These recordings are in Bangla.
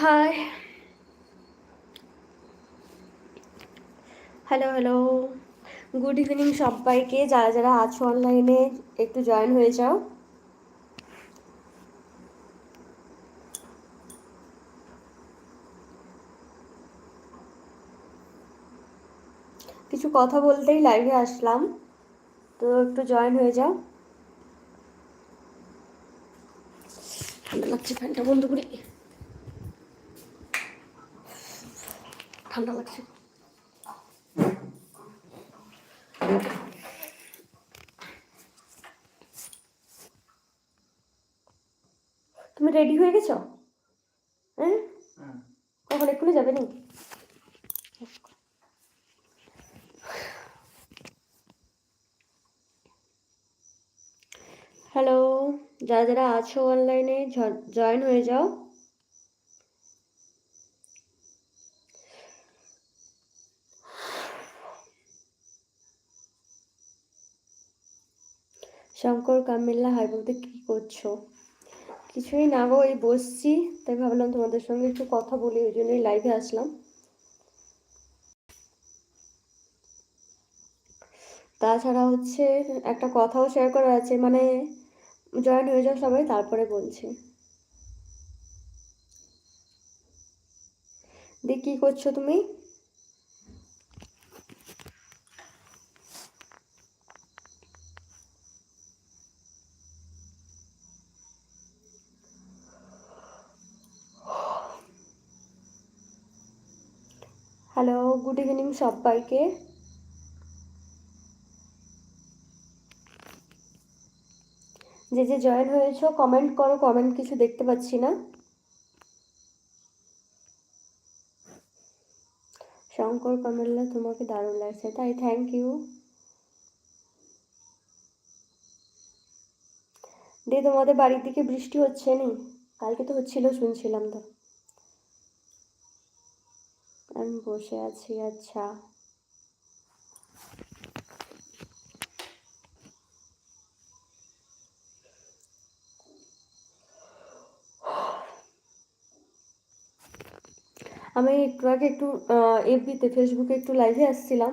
Hi hello hello good evening সবাইকে যারা যারা আছো অনলাইনে একটু জয়েন হয়ে যাও। কিছু কথা বলতেই লাইভে আসলাম তো একটু জয়েন হয়ে যাও। ঠান্ডা লাগছে ফ্যানটা বন্ধ করি। ঠান্ডা লাগছে। তুমি রেডি হয়ে গেছো? হ্যাঁ? কখন, এক্ষুনি যাবে নি হ্যালো যারা যারা আছো অনলাইনে জয়েন হয়ে যাও। শঙ্কর, কামিল্লা হাই বলতে কী করছ? কিছুই না গো, এই বসছি। তাই ভাবলাম তোমাদের সঙ্গে একটু কথা বলি, ওই জন্যই লাইভে আসলাম। তাছাড়া হচ্ছে একটা কথাও শেয়ার করা আছে মানে জয়েন হয়ে যাও সবাই, তারপরে বলছি। দিয়ে কী করছ তুমি? হ্যালো গুড ইভিনিং সবাইকে। যে যে জয়েন হয়েছো কমেন্ট করো কমেন্ট কিছু দেখতে পাচ্ছি না। শঙ্কর কামেল্লা তোমাকে দারুণ লাগছে, তাই থ্যাংক ইউ দিয়ে তোমাদের বাড়ির দিকে বৃষ্টি হচ্ছে নি? কালকে তো হচ্ছিল, শুনছিলাম তো আমি বসে আছি আচ্ছা। আমি একটু আগে একটু এফবিতে ফেসবুকে একটু লাইভে আসছিলাম।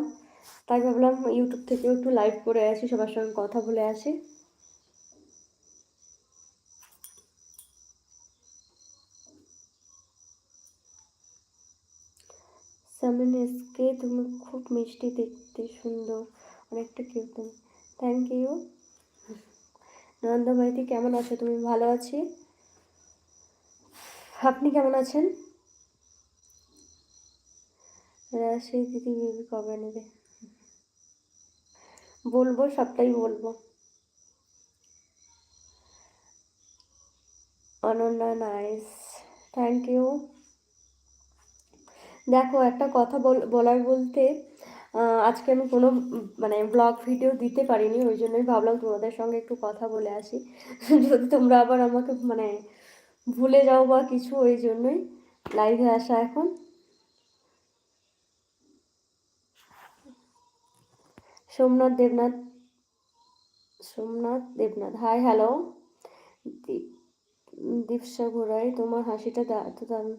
তাই ভাবলাম ইউটিউব থেকেও একটু লাইভ করে আসি, সবার সঙ্গে কথা বলে আসি সামিন এসকে তুমি খুব মিষ্টি দেখতে সুন্দর, অনেকটা কিউ তুমি। থ্যাংক ইউ নন্দা ভাইতি কেমন আছো? তুমি ভালো আছি? আপনি কেমন আছেন? রাশি দিদি বেবি কবে নেবে? বলব, সবটাই বলব। অনন্যা নাইস থ্যাংক ইউ দেখো, একটা কথা বলার বলতে আজকে আমি কোনো মানে ব্লগ ভিডিও দিতে পারিনি, ওই জন্যই ভাবলাম তোমাদের সঙ্গে একটু কথা বলে আসি। যদি তোমরা আবার আমাকে মানে ভুলে যাও বা কিছু, ওই জন্যই লাইভে আসা এখন। সোমনাথ দেবনাথ সোমনাথ দেবনাথ হাই হ্যালো দীপসা ঘোড়াই তোমার হাসিটা দারুণ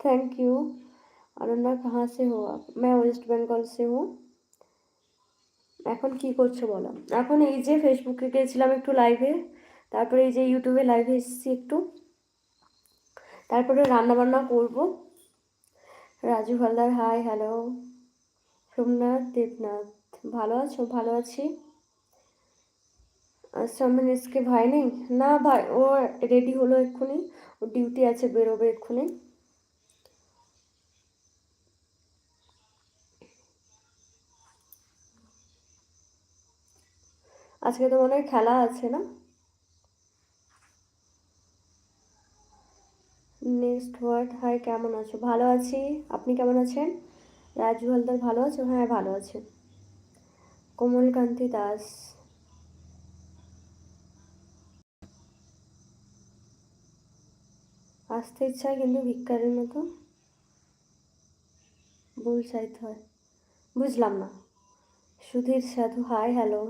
থ্যাংক ইউ अनन्या कहाँ से हो आप मैं ওয়েস্ট বেঙ্গল সে হো এখন কি করছো বলো এখন এই যে ফেসবুকে গেছিলাম একটু লাইভে তারপরে এই যে ইউটিউবে লাইভে এসেছি একটু তারপরে রান্না বান্না করব রাজু হালদার হাই হ্যালো সোমনাথ দেবনাথ ভালো আছো ভালো আছি সামনে এসকে ভাই নেই না ভাই ও রেডি হলো এক্ষুনি ও ডিউটি আছে বেরোবে এক্ষুনি আজকে তো মনে হয় খেলা আছে না? নেক্সট ওয়ার্ড হাই কেমন আছো? ভালো আছি? আপনি কেমন আছেন? রাজু হালদার ভালো আছো? হ্যাঁ ভালো আছে। কোমলকান্তি দাস। আসতে ইচ্ছা কিন্তু ভিক্ষারের মতো? ভুল চাইতে হয়। বুঝলাম না। সুধীর সাধু হাই হ্যালো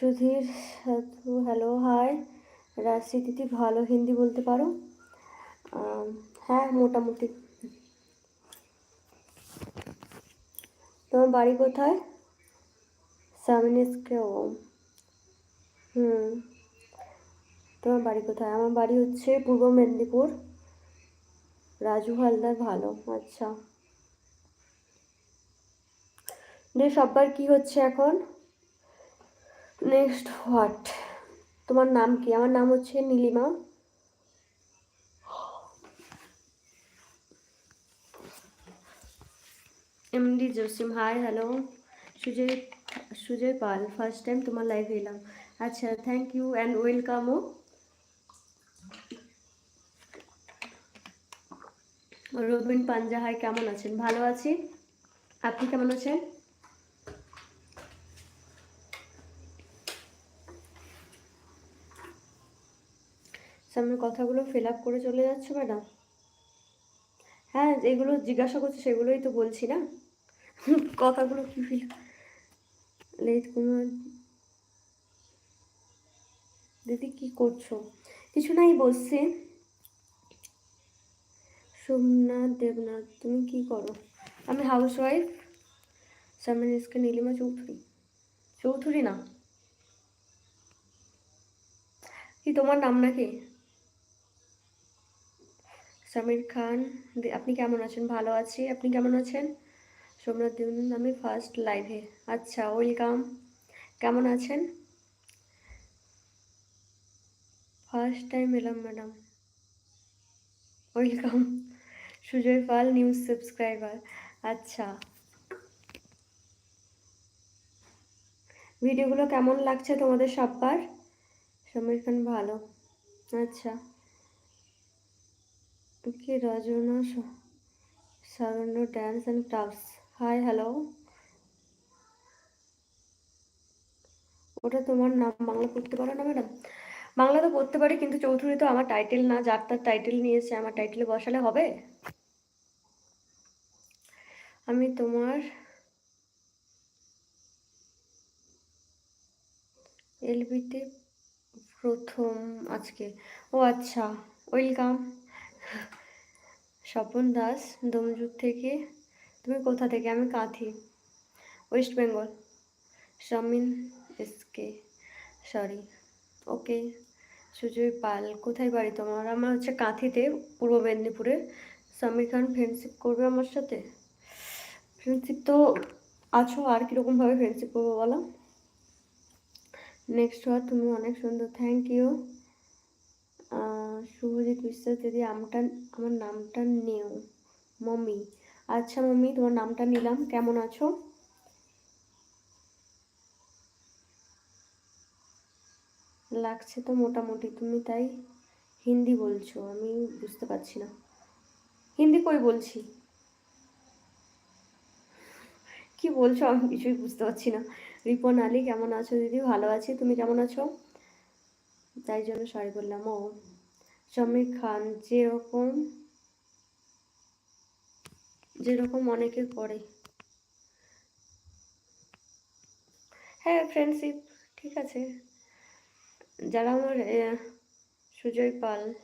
সুধীর সাধু, হ্যালো, হাই। রাশি দিদি ভালো হিন্দি বলতে পারো? হ্যাঁ মোটামুটি। তোমার বাড়ি কোথায়? সামিনিসকে ও। হুম। তোমার বাড়ি কোথায়? আমার বাড়ি হচ্ছে পূর্ব মেদিনীপুর। রাজু হালদার ভালো আচ্ছা। দিয়ে সব্বার কি হচ্ছে এখন? নেক্সট হোয়াট তোমার নাম কি? আমার নাম হচ্ছে Nilima. MD Jasim hi hello Sujay Sujay Pal first time তোমার লাইভে এলাম। আচ্ছা থ্যাংক ইউ অ্যান্ড ওয়েলকামও রবিন পাঞ্জা হাই কেমন আছেন? ভালো আছি? আপনি কেমন আছেন? সামনের কথাগুলো ফিল আপ করে চলে যাচ্ছ ম্যাডাম হ্যাঁ যেগুলো জিজ্ঞাসা করছে সেগুলোই তো বলছি না। কথাগুলো কি ফিল লেট কুমার। দিদি, কি করছ? কিছু নাই বসছি সোমনাথ দেবনাথ, তুমি কি করো? আমি হাউস ওয়াইফ সামনে ইসকে নীলিমা চৌধুরী। চৌধুরী না? কি তোমার নাম নাকি? সামির খান আপনি কেমন আছেন? ভালো আছি। আপনি কেমন আছেন? সোমনাথ দেবনাথ আমি ফার্স্ট লাইভে আচ্ছা ওয়েলকাম কেমন আছেন? ফার্স্ট টাইম এলাম madam welcome Sujay Pal news subscriber আচ্ছা। ভিডিওগুলো কেমন লাগছে তোমাদের সব্বার? সমীর খান ভালো। আচ্ছা। কি Rajna Saranya dance and crafts hi hello ওটা তোমার নাম বাংলা পড়তে পারো না ম্যাডাম বাংলা তো পড়তে পারি, কিন্তু চৌধুরী তো আমার টাইটেল না, যার তার টাইটেল নিয়েছে, আমার টাইটেলে বসালে হবে? আমি তোমার এলবিতে প্রথম আজকে। ও আচ্ছা ওয়েলকাম স্বপন দাস দমজুর থেকে, তুমি কোথা থেকে? আমি Kanthi West Bengal Shamin SK sorry okay Sujay Pal, কোথায় বাড়ি তোমার? আমার হচ্ছে কাঁথিতে, পূর্ব মেদিনীপুরে। সামির খান ফ্রেন্ডশিপ করবে আমার সাথে? ফ্রেন্ডশিপ তো আছো, আর কীরকমভাবে ফ্রেন্ডশিপ করব বলো? নেক্সট হওয়ার, তুমি অনেক সুন্দর থ্যাংক ইউ শুভজিৎ বিশ্বাস দিদি আমটা, আমার নামটা নেও মম্মি আচ্ছা মম্মি তোমার নামটা নিলাম। কেমন আছো? লাগছে তো মোটামুটি, তুমি তাই হিন্দি বলছো, আমি বুঝতে পারছি না। হিন্দি কই বলছি? কি বলছো, আমি কিছুই বুঝতে পারছি না। রিপন আলী, কেমন আছো দিদি? ভালো আছি, তুমি কেমন আছো? তাই জন্য সরি বললাম, ও। সমীর খান যেরকম যেরকম অনেকে করে। হ্যাঁ ফ্রেন্ডশিপ ঠিক আছে। যারা আমার সুজয় পাল,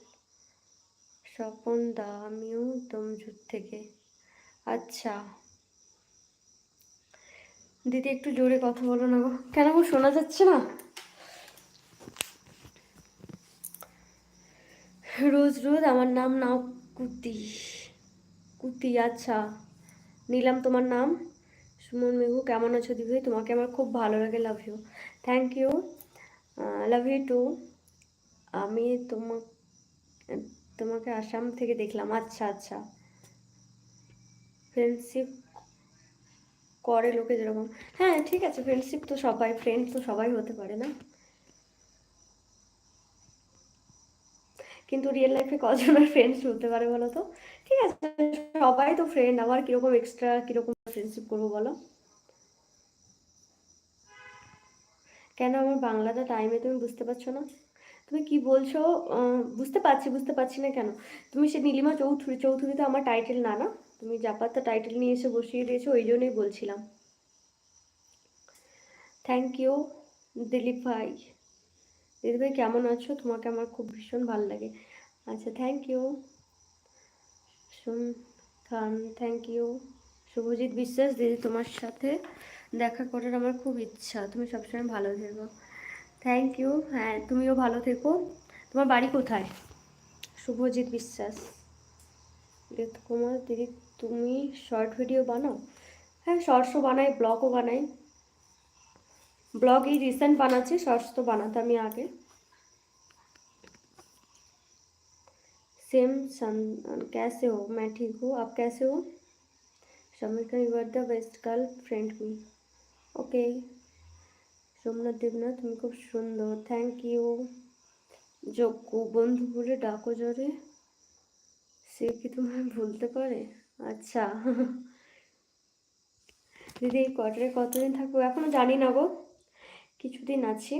স্বপন দা, আমিও দমজুর থেকে। আচ্ছা। দিদি, একটু জোরে কথা বলো না গো। কেন শোনা যাচ্ছে না? রোজ রোজ আমার নাম নাও কুতি কুতি আচ্ছা। নিলাম তোমার নাম। সুমন মেঘু কেমন আছো দিদি তোমাকে আমার খুব ভালো লাগে love you thank you love you too আমি তোমা, তোমাকে আসাম থেকে দেখলাম। আচ্ছা আচ্ছা। ফ্রেন্ডশিপ করে লোকে যেরকম। হ্যাঁ ঠিক আছে। ফ্রেন্ডশিপ তো সবাই ফ্রেন্ড তো সবাই হতে পারে না? কিন্তু রিয়েল লাইফে কজনের ফ্রেন্ডস হতে পারে বলো তো ঠিক আছে, সবাই তো ফ্রেন্ড আবার কীরকম এক্সট্রা কীরকম ফ্রেন্ডশিপ করব বলো? কেন আমার বাংলাটা টাইমে তুমি বুঝতে পারছ না? তুমি কি বলছো? বুঝতে পারছি বুঝতে পারছি না কেন? তুমি সে নীলিমা চৌধুরী চৌধুরী তো আমার টাইটেল না না? তুমি জাপাত্তা টাইটেল নিয়ে এসে বসিয়ে দিয়েছ, ওই জন্যই বলছিলাম। থ্যাংক ইউ দিলীপ ভাই। দিদি ভাই কেমন আছো? তোমাকে আমার খুব ভীষণ ভালো লাগে। আচ্ছা থ্যাংক ইউ শুন খান থ্যাংক ইউ শুভজিৎ বিশ্বাস, দিদি তোমার সাথে দেখা করার আমার খুব ইচ্ছা। তুমি সবসময় ভালো থেকো। থ্যাংক ইউ হ্যাঁ তুমিও ভালো থেকো। তোমার বাড়ি কোথায়? শুভজিৎ বিশ্বাস। কুমার, দিদি তুমি শর্ট ভিডিও বানাও? হ্যাঁ শর্টসও বানাই ব্লগও বানাই। ব্লগ এই রিসেন্ট বানাচ্ছি শর্টস তো বানাতামই আগে। सेम सन कैसे हो मैं ठीक हूँ आप कैसे हो समीर का you are the best girlfriend me okay Somnath Debnath তুমি খুব সুন্দর থ্যাংক ইউ যোগ্য বন্ধু বলে ডাকো জোরে সে কি তোমায় ভুলতে পারে আচ্ছা দিদি এই কোয়ার্টারে কতদিন থাকবো এখনো জানি না গো কিছুদিন আছি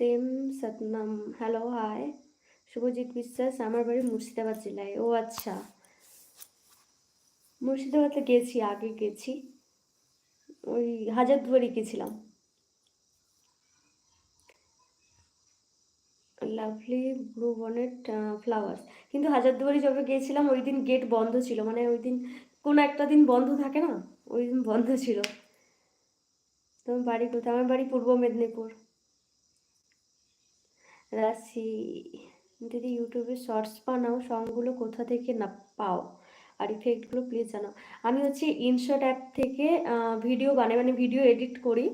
same Satnam hello hi Subhajit Biswas, আমার বাড়ি মুর্শিদাবাদ জেলায়। ও আচ্ছা মুর্শিদাবাদে গেছি, আগে গেছি। ওই হাজারদুয়ারি গেছিলাম। লাভলি ব্লু বনেট ফ্লাওয়ার্স কিন্তু হাজারদুয়ারি যবে গিয়েছিলাম ওই দিন গেট বন্ধ ছিল। মানে ওই দিন কোনো একটা দিন বন্ধ থাকে না? ওই দিন বন্ধ ছিল। তোমার বাড়ি কোথায়? আমার বাড়ি পূর্ব মেদিনীপুর। রাশি দিদি ইউটিউবে শর্টস বানাও সংগুলো কোথা থেকে না পাও? আর ইফেক্টগুলো প্লিজ জানাও। আমি হচ্ছে ইনশট অ্যাপ থেকে ভিডিও বানাই মানে ভিডিও এডিট করি।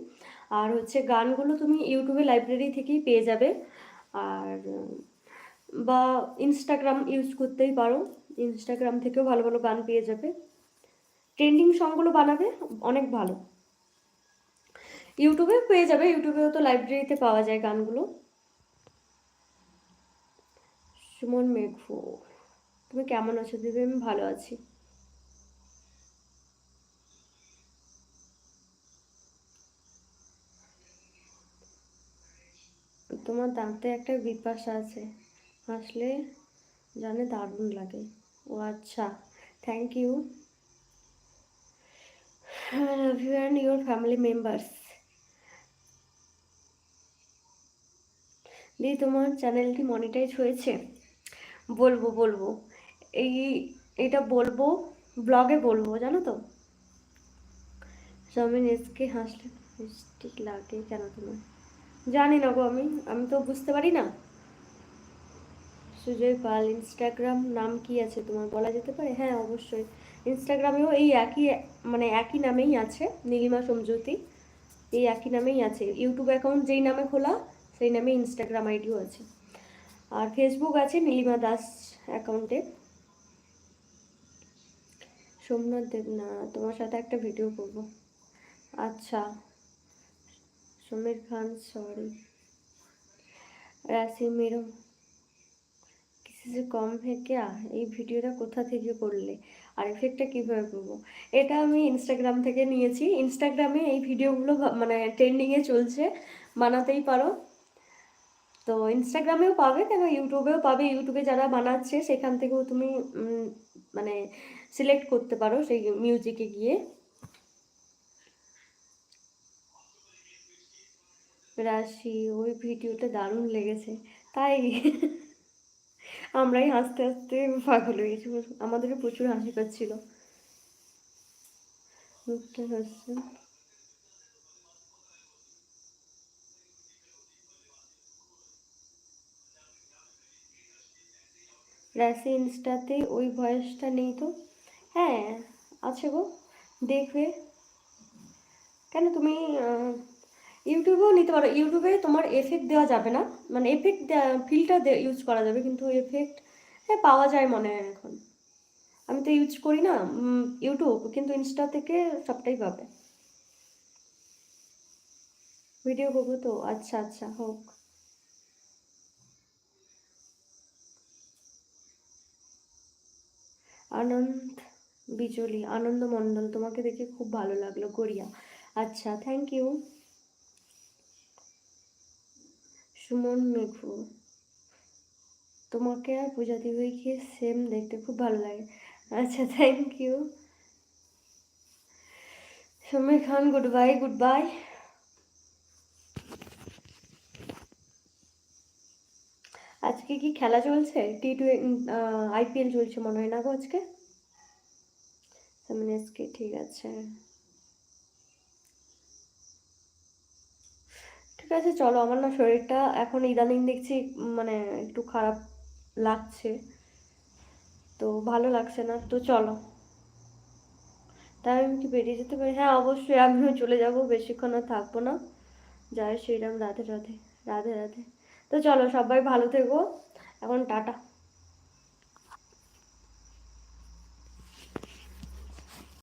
আর হচ্ছে গানগুলো তুমি ইউটিউবে লাইব্রেরি থেকেই পেয়ে যাবে। আর, বা ইনস্টাগ্রাম ইউজ করতেই পারো। ইনস্টাগ্রাম থেকেও ভালো ভালো গান পেয়ে যাবে। ট্রেন্ডিং সংগুলো বানাবে, অনেক ভালো। ইউটিউবে পেয়ে যাবে, ইউটিউবেও তো লাইব্রেরিতে পাওয়া যায় গানগুলো। সুমন মেঘু তুমি কেমন আছো দিদি? আমি ভালো আছি। তোমার দাঁতে একটা বিপাশা আছে। হাসলে জানে দারুণ লাগে। ও আচ্ছা thank you love you and your family members দি তোমার চ্যানেলটি মনিটাইজ হয়েছে? বলব বলব। এই, এটা বলব ব্লগে বলব, জানো তো? স্বামী এসকে হাসলে মিষ্টি লাগে কেন তোমার জানি না গো আমি আমি তো বুঝতে পারি না। সুজয় পাল ইনস্টাগ্রাম নাম কি আছে তোমার? বলা যেতে পারে? হ্যাঁ অবশ্যই। ইনস্টাগ্রামেও এই একই মানে একই নামেই আছে, নীলিমা সমজ্যোতি এই একই নামেই আছে। ইউটিউব অ্যাকাউন্ট যেই নামে খোলা, সেই নামে ইনস্টাগ্রাম আইডিও আছে। আর ফেসবুক আছে নীলিমা দাস অ্যাকাউন্টে সোমনাথ দেব না, তোমার সাথে একটা ভিডিও করব। আচ্ছা সমীর খান সরি রাশি মেরো কিছু কম ক্যা এই ভিডিওটা কোথা থেকে করলে? আর এফেক্টটা কীভাবে করব? এটা আমি ইনস্টাগ্রাম থেকে নিয়েছি। ইনস্টাগ্রামে এই ভিডিওগুলো মানে ট্রেন্ডিংয়ে চলছে। বানাতেই পারো। তো ইনস্টাগ্রামেও পাবে কেন ইউটিউবেও পাবে। ইউটিউবে যারা বানাচ্ছে, সেখান থেকেও তুমি মানে সিলেক্ট করতে পারো সেই মিউজিকে গিয়ে। রাশি, ওই ভিডিওটা দারুণ লেগেছে। তাই আমরাই হাসতে হাসতে পাগল হয়ে গেছি। আমাদেরও প্রচুর হাসি পাচ্ছিল। র্যাসি ইনস্টাতে ওই ভয়েসটা নেই তো? হ্যাঁ আছে গো, দেখবে। কেন তুমি ইউটিউবেও নিতে পারো। ইউটিউবে তোমার এফেক্ট দেওয়া যাবে না। মানে এফেক্ট ফিল্টার ইউজ করা যাবে, কিন্তু এফেক্ট হ্যাঁ পাওয়া যায় মনে হয় এখন। আমি তো ইউজ করি না ইউটিউব, কিন্তু ইনস্টা থেকে সবটাই পাবে। ভিডিও করব তো? আচ্ছা আচ্ছা হোক। আনন্দ, বিজলি আনন্দ মণ্ডল তোমাকে দেখে খুব ভালো লাগল, গড়িয়া। আচ্ছা থ্যাংক ইউ সুমন মেঘু, তোমাকে আর পূজা দিদিকে সেম দেখতে খুব ভালো লাগে। আচ্ছা thank you Samir Khan goodbye goodbye আজকে কি খেলা চলছে? টি আইপিএল চলছে মনে হয় না গো আজকে? সেভেন আজকে ঠিক আছে। ঠিক আছে, চলো, আমার না শরীরটা এখন ইদানিং দেখছি মানে একটু খারাপ লাগছে। তো ভালো লাগছে না, তো চলো। তাই আমি কি বেরিয়ে যেতে পারি? হ্যাঁ অবশ্যই, আমিও চলে যাব, বেশিক্ষণ আর থাকব না। জয় শ্রীরাম রাধে রাধে রাধে রাধে। তো চলো সবাই ভালো থেকো। এখন টাটা।